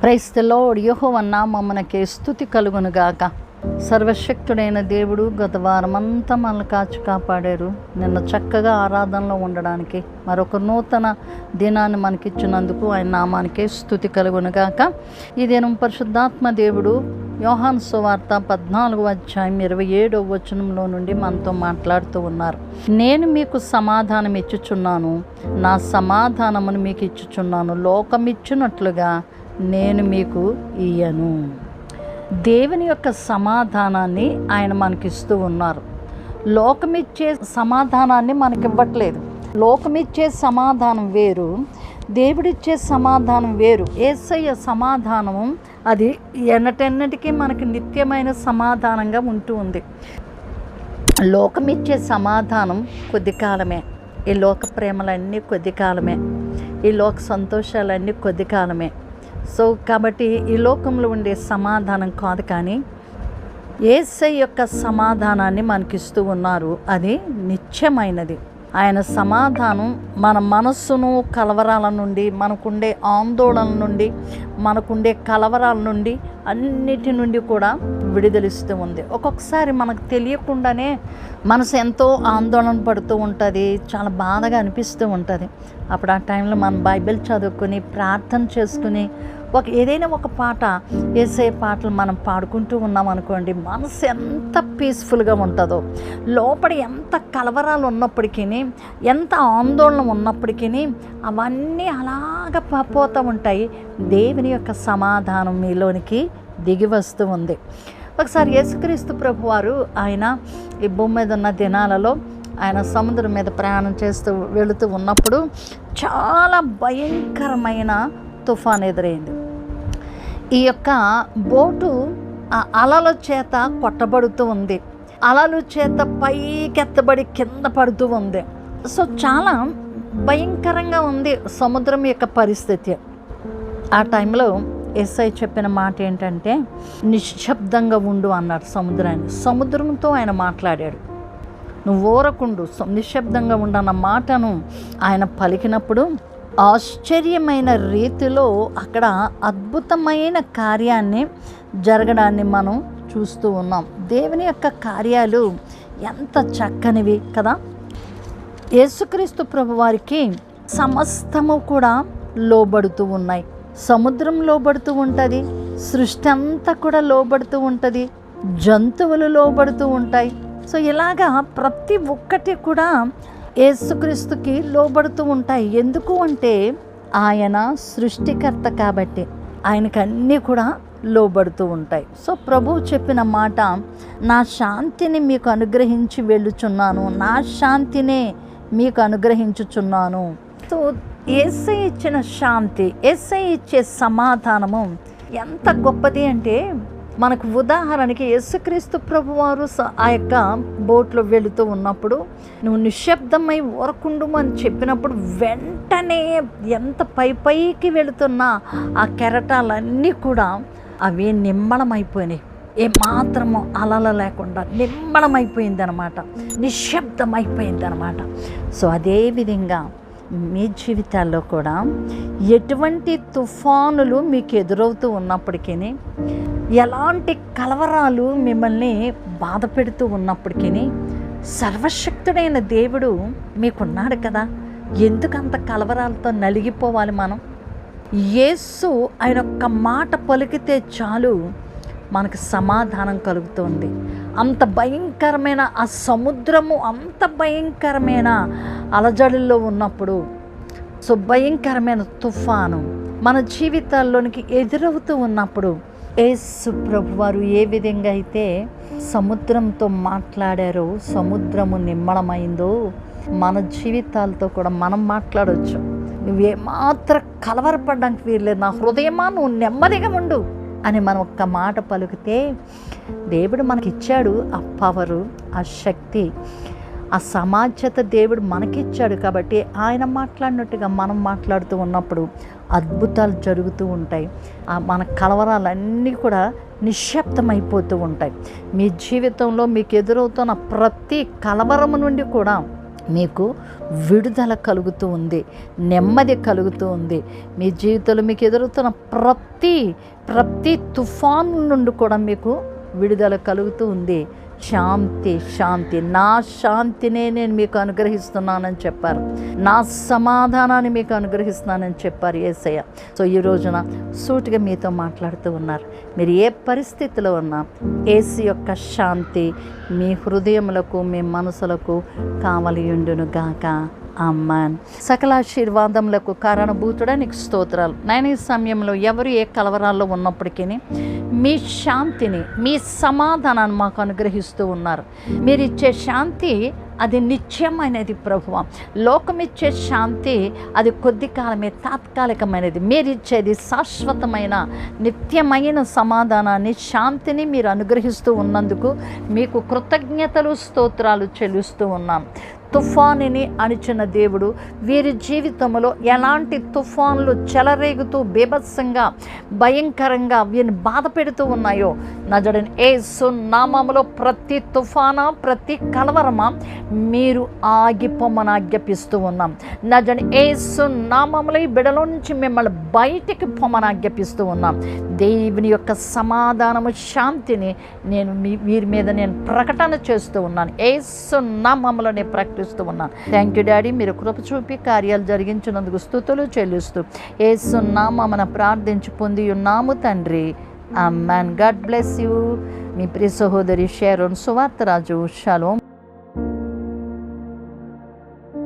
క్రైస్తలో యహోవన్న మమ్మనకి స్థుతి కలుగునుగాక. సర్వశక్తుడైన దేవుడు గత వారమంతా మనల్ని కాచి కాపాడారు. నిన్న చక్కగా ఆరాధనలో ఉండడానికి మరొక నూతన దినాన్ని మనకిచ్చినందుకు ఆయన నామానికే స్థుతి కలుగునుగాక. ఈ దినం పరిశుద్ధాత్మ దేవుడు యోహాన్ సువార్త పద్నాలుగు అధ్యాయం ఇరవై ఏడవ వచనంలో నుండి మనతో మాట్లాడుతూ ఉన్నారు. నేను మీకు సమాధానం ఇచ్చుచున్నాను నా సమాధానమును మీకు ఇచ్చుచున్నాను లోకమిచ్చినట్లుగా నేను మీకు ఇయ్యను. దేవుని యొక్క సమాధానాన్ని ఆయన మనకిస్తూ ఉన్నారు. లోకమిచ్చే సమాధానాన్ని మనకి ఇవ్వట్లేదు లోకమిచ్చే సమాధానం వేరు దేవుడిచ్చే సమాధానం వేరు. ఏసయ్య సమాధానము అది ఎన్నటెన్నటికీ మనకి నిత్యమైన సమాధానంగా ఉంటూ ఉంది. లోకమిచ్చే సమాధానం కొద్ది కాలమే. ఈ లోక ప్రేమలన్నీ కొద్ది కాలమే. ఈ లోక సంతోషాలన్నీ కొద్ది కాలమే. సో కాబట్టి ఈ లోకంలో ఉండే సమాధానం కాదు కానీ ఏసై యొక్క సమాధానాన్ని మనకిస్తూ ఉన్నారు. అది నిత్యమైనది. ఆయన సమాధానం మన మనస్సును కలవరాల నుండి మనకుండే ఆందోళన నుండి మనకుండే కలవరాల నుండి అన్నిటి నుండి కూడా విడుదలిస్తూ ఉంది. ఒక్కొక్కసారి మనకు తెలియకుండానే మనసు ఎంతో ఆందోళన పడుతూ ఉంటుంది చాలా బాధగా అనిపిస్తూ ఉంటుంది. అప్పుడు ఆ టైంలో మనం బైబిల్ చదువుకుని ప్రార్థన చేసుకుని ఒక ఏదైనా ఒక పాట వేసే పాటలు మనం పాడుకుంటూ ఉన్నాం అనుకోండి మనసు ఎంత పీస్ఫుల్గా ఉంటుందో లోపల ఎంత కలవరాలు ఉన్నప్పటికీ ఎంత ఆందోళన ఉన్నప్పటికీ అవన్నీ అలాగ పోతూ ఉంటాయి. దేవుని యొక్క సమాధానం మీలోనికి దిగి వస్తూ ఉంది. ఒకసారి యేసుక్రీస్తు ప్రభు వారు ఆయన ఈ భూమి మీద ఉన్న దినాలలో ఆయన సముద్రం మీద ప్రయాణం చేస్తూ వెళుతూ ఉన్నప్పుడు చాలా భయంకరమైన తుఫాన్ ఎదురైంది. ఈ యొక్క బోటు ఆ అలల చేత కొట్టబడుతూ ఉంది. అలలు చేత పైకెత్తబడి కింద పడుతూ ఉంది. సో చాలా భయంకరంగా ఉంది సముద్రం యొక్క పరిస్థితి. ఆ టైంలో ఎస్ఐ చెప్పిన మాట ఏంటంటే నిశ్శబ్దంగా ఉండు అన్నాడు సముద్రాన్ని. సముద్రంతో ఆయన మాట్లాడాడు. నువ్వు ఊరకుండు నిశ్శబ్దంగా నిశ్శబ్దంగా ఉండన్న మాటను ఆయన పలికినప్పుడు ఆశ్చర్యమైన రీతిలో అక్కడ అద్భుతమైన కార్యాన్ని జరగడాన్ని మనం చూస్తూ ఉన్నాం. దేవుని యొక్క కార్యాలు ఎంత చక్కనివి కదా? యేసుక్రీస్తు ప్రభు వారికి సమస్తము కూడా లోబడుతూ ఉన్నాయి. సముద్రం లోబడుతూ ఉంటుంది సృష్టి అంతా కూడా లోబడుతూ ఉంటుంది జంతువులు లోబడుతూ ఉంటాయి. సో ఇలాగా ప్రతి ఒక్కటి కూడా యేసుక్రీస్తుకి లోబడుతూ ఉంటాయి. ఎందుకు అంటే ఆయన సృష్టికర్త కాబట్టి ఆయనకు అన్నీ కూడా లోబడుతూ ఉంటాయి. సో ప్రభువు చెప్పిన మాట నా శాంతిని మీకు అనుగ్రహించి వెళ్ళుచున్నాను. నా శాంతినే మీకు అనుగ్రహించుచున్నాను. సో ఎస్ఐ ఇచ్చిన శాంతి ఎస్ఐ ఇచ్చే సమాధానము ఎంత గొప్పది అంటే మనకు ఉదాహరణకి యేసుక్రీస్తు ప్రభువారు స- ఆ యొక్క బోట్లో వెళుతూ ఉన్నప్పుడు నువ్వు నిశ్శబ్దమై ఓరకుండు అని చెప్పినప్పుడు వెంటనే ఎంత పై పైకి వెళుతున్నా ఆ కెరటాలన్నీ కూడా అవి నిమ్మళమైపోయినాయి ఏమాత్రము అలల లేకుండా నిమ్మళమైపోయింది అనమాట నిశ్శబ్దమైపోయింది అనమాట సో అదే విధంగా మీ జీవితాల్లో కూడా ఎటువంటి తుఫానులు మీకు ఎదురవుతూ ఉన్నప్పటికీ ఎలాంటి కలవరాలు మిమ్మల్ని బాధ పెడుతూ ఉన్నప్పటికీ సర్వశక్తుడైన దేవుడు మీకున్నాడు కదా. ఎందుకంత కలవరాలతో నలిగిపోవాలి మనం? యేసు ఆయన ఒక్క మాట పలికితే చాలు మనకు సమాధానం కలుగుతుంది. అంత భయంకరమైన ఆ సముద్రము అంత భయంకరమైన అలజడుల్లో ఉన్నప్పుడు సో భయంకరమైన తుఫాను మన జీవితాల్లోనికి ఎదురవుతూ ఉన్నప్పుడు యేసు ప్రభు వారు ఏ విధంగా అయితే సముద్రంతో మాట్లాడారో సముద్రము నిమ్మళమైందో మన జీవితాలతో కూడా మనం మాట్లాడవచ్చు నువ్వేమాత్రం కలవరపడడానికి వీర్లేదు నా హృదయమా నువ్వు నెమ్మదిగా ఉండు అని మనం ఒక్క మాట పలికితే దేవుడు మనకి ఇచ్చాడు ఆ పవరు ఆ శక్తి. ఆ సమాజత దేవుడు మనకిచ్చాడు కాబట్టి ఆయన మాట్లాడినట్టుగా మనం మాట్లాడుతూ ఉన్నప్పుడు అద్భుతాలు జరుగుతూ ఉంటాయి. ఆ మన కలవరాలన్నీ కూడా నిశ్శబ్దమైపోతూ ఉంటాయి. మీ జీవితంలో మీకు ఎదురవుతున్న ప్రతి కలవరము నుండి కూడా మీకు విడుదల కలుగుతూ ఉంది. నెమ్మది కలుగుతూ ఉంది. మీ జీవితంలో మీకు ఎదురుతున్న ప్రతి ప్రతి తుఫాను నుండి కూడా మీకు విడుదల కలుగుతూ ఉంది. శాంతి శాంతి. నా శాంతినే నేను మీకు అనుగ్రహిస్తున్నానని చెప్పారు. నా సమాధానాన్ని మీకు అనుగ్రహిస్తున్నానని చెప్పారు ఏసయ్య. సో ఈ రోజున సూటిగా మీతో మాట్లాడుతూ ఉన్నారు. మీరు ఏ పరిస్థితిలో ఉన్నా ఏసు యొక్క శాంతి మీ హృదయములకు మీ మనసులకు కావలియుండును గాక అమ్మాన్ సకలాశీర్వాదములకు కారణభూతుడా నీకు స్తోత్రాలు. నేను ఈ సమయంలో ఎవరు ఏ కలవరాల్లో ఉన్నప్పటికీ మీ శాంతిని మీ సమాధానాన్ని మాకు అనుగ్రహిస్తూ ఉన్నారు. మీరు ఇచ్చే శాంతి అది నిత్యమైనది ప్రభువ. లోకమిచ్చే శాంతి అది కొద్ది కాలమే తాత్కాలికమైనది. మీరు ఇచ్చేది శాశ్వతమైన నిత్యమైన సమాధానాన్ని శాంతిని మీరు అనుగ్రహిస్తూ ఉన్నందుకు మీకు కృతజ్ఞతలు స్తోత్రాలు చెల్లిస్తూ ఉన్నాం. తుఫానుని అణిచిన దేవుడు. వీరి జీవితంలో ఎలాంటి తుఫాన్లు చెలరేగుతూ బీభత్సంగా భయంకరంగా వీరిని బాధ పెడుతూ ఉన్నాయో నజడని ఏ నామములో ప్రతి తుఫానా ప్రతి కలవరమా మీరు ఆగిపోమని ఆజ్ఞాపిస్తూ ఉన్నాం. నజని ఏ సున్నామంలో ఈ బిడలో నుంచి మిమ్మల్ని బయటికి పొమ్మని ఆజ్ఞాపిస్తూ ఉన్నాం. దేవుని యొక్క సమాధానము శాంతిని నేను మీ వీరి మీద నేను ప్రకటన చేస్తూ ఉన్నాను. ఏ నామములో నేను ప్రకటిస్తూ ఉన్నాను. థ్యాంక్ యూ డాడీ మీరు కృప చూపి కార్యాలు జరిగించినందుకు స్థుతులు చెల్లిస్తూ ఏ మన ప్రార్థించి పొంది ఉన్నాము తండ్రి. అమ్మాన్ గాడ్ బ్లెస్ యూ మీ ప్రియ సహోదరి షేరోన్ సువార్తరాజు షలోం